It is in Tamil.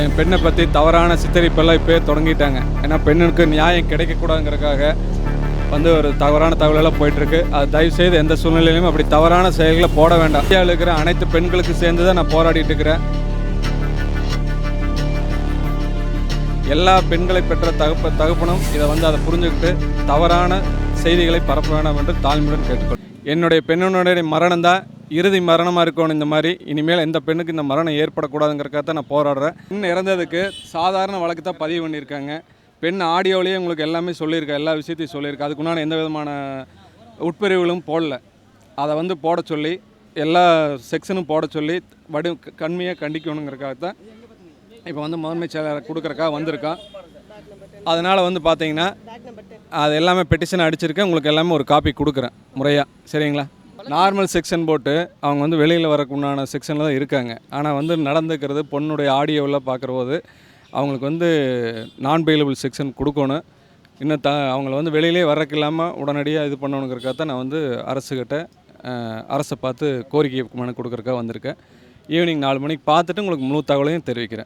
என் பெண்ணை பற்றி தவறான சித்தரிப்பெல்லாம் இப்போ தொடங்கிட்டாங்க. ஏன்னா பெண்ணுக்கு நியாயம் கிடைக்கக்கூடாதுங்கிறக்காக வந்து ஒரு தவறான தகவலெல்லாம் போயிட்டுருக்கு. அது தயவு செய்து எந்த சூழ்நிலையிலும் அப்படி தவறான செயல்களை போட வேண்டாம். இந்தியாவில் இருக்கிற அனைத்து பெண்களுக்கு சேர்ந்து தான் நான் போராடிட்டு இருக்கிறேன். எல்லா பெண்களை பெற்ற தகப்ப தகப்பனும் இதை வந்து அதை புரிஞ்சுக்கிட்டு தவறான செய்திகளை பரப்ப வேண்டாம் என்று தாழ்மையுடன் கேட்டுக்கொள். என்னுடைய பெண்ணுடைய மரணம் தான் இறுதி மரணமாக இருக்கணும் இந்த மாதிரி. இனிமேல் எந்த பெண்ணுக்கு இந்த மரணம் ஏற்படக்கூடாதுங்கிறக்காக தான் நான் போராடுறேன். பெண் இறந்ததுக்கு சாதாரண வழக்கு தான் பதிவு பண்ணியிருக்காங்க. பெண் ஆடியோவிலேயே உங்களுக்கு எல்லாமே சொல்லியிருக்கா எல்லா விஷயத்தையும் சொல்லியிருக்கா. அதுக்குண்டான எந்த விதமான உட்பிரிவுகளும் போடல. அதை வந்து போட சொல்லி எல்லா செக்ஷனும் போட சொல்லி வடி கண்மையாக கண்டிக்கணுங்கிறக்காக தான் இப்போ வந்து முதன்மை செயலாளர் கொடுக்குறக்கா வந்திருக்கோம் அதனால் வந்து பார்த்தீங்கன்னா அது எல்லாமே பெட்டிஷன் அடிச்சிருக்கேன் உங்களுக்கு எல்லாமே ஒரு காப்பி கொடுக்குறேன். முறையாக சரிங்களா? நார்மல் செக்ஷன் போட்டு அவங்க வந்து வெளியில் வரக்கு உண்டான செக்ஷனில் தான் இருக்காங்க. ஆனால் வந்து நடந்துக்கிறது பொண்ணுடைய ஆடியோவில் பார்க்குற போது அவங்களுக்கு வந்து நான் பெயிலபிள் செக்ஷன் கொடுக்கணும். இன்னும் த அவங்கள வந்து வெளியிலே வரக்கு இல்லாமல் உடனடியாக இது பண்ணணுங்கிறக்காக தான் நான் வந்து அரசுக்கிட்ட அரசை பார்த்து கோரிக்கை மனு கொடுக்குறக்கா வந்திருக்கேன். ஈவினிங் நாலு மணிக்கு பார்த்துட்டு உங்களுக்கு முழு தகவலையும் தெரிவிக்கிறேன்.